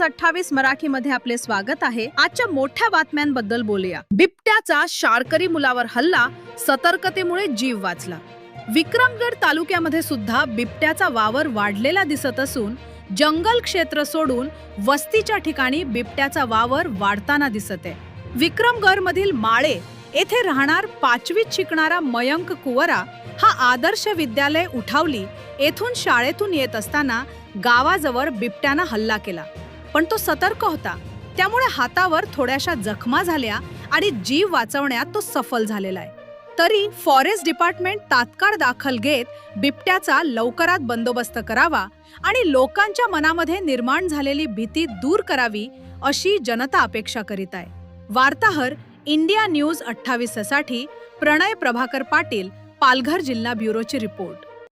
News अठ्ठावीस मराठी मध्ये आपले स्वागत आहे. आजच्या मोठ्या बातम्यांबद्दल बोलूया. बिबट्याचा शारकरी मुलावर हल्ला सतर्कतेमुळे जीव वाचला. विक्रमगड तालुक्यामध्ये सुद्धा बिबट्याचा वावर वाढलेला दिसत असून जंगल क्षेत्र सोडून वस्तीच्या ठिकाणी बिबट्याचा वावर वाढताना दिसत आहे. विक्रमगड मधील माळे येथे राहणार पाचवीत शिकणारा मयंक कुवरा हा आदर्श विद्यालय उठावली येथून शाळेतून येत असताना गावाजवळ बिबट्यानं हल्ला केला. पण तो सतर्क होता. त्यामुळे हातावर थोड्याशा जखमा झाल्या आणि जीव वाचवण्यात तो सफल झालेला आहे. तरी फॉरेस्ट डिपार्टमेंट तात्काळ दाखल घेत बिबट्याचा लवकरात बंदोबस्त करावा आणि लोकांच्या मनामध्ये निर्माण झालेली भीती दूर करावी अशी जनता अपेक्षा करीत आहे. वार्ताहर इंडिया न्यूज अठ्ठावीससाठी प्रणय प्रभाकर पाटील पालघर जिल्हा ब्युरोची रिपोर्ट.